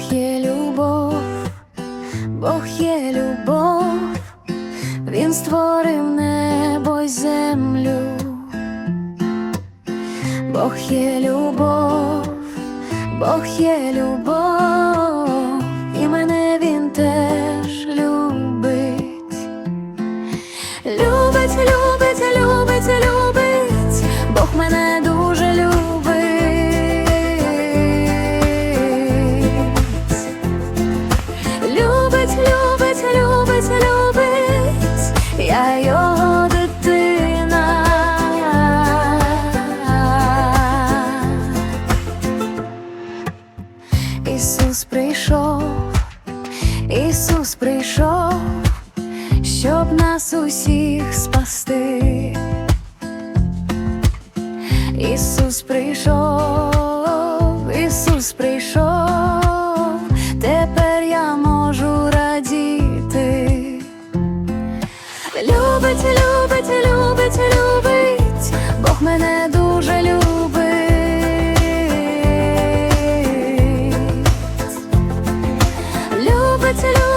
Бог є любов, Бог є любов, Він створив небо й землю, Бог є любов, Бог є любов, і мене він теж любить, любить, любить, любить, любить, Бог мене. прийшов, Ісус прийшов, щоб нас усіх спасти. Ісус прийшов, Ісус прийшов, тепер я можу радіти. Любить, любить, любить, любить, Бог мене дуже любить. to lose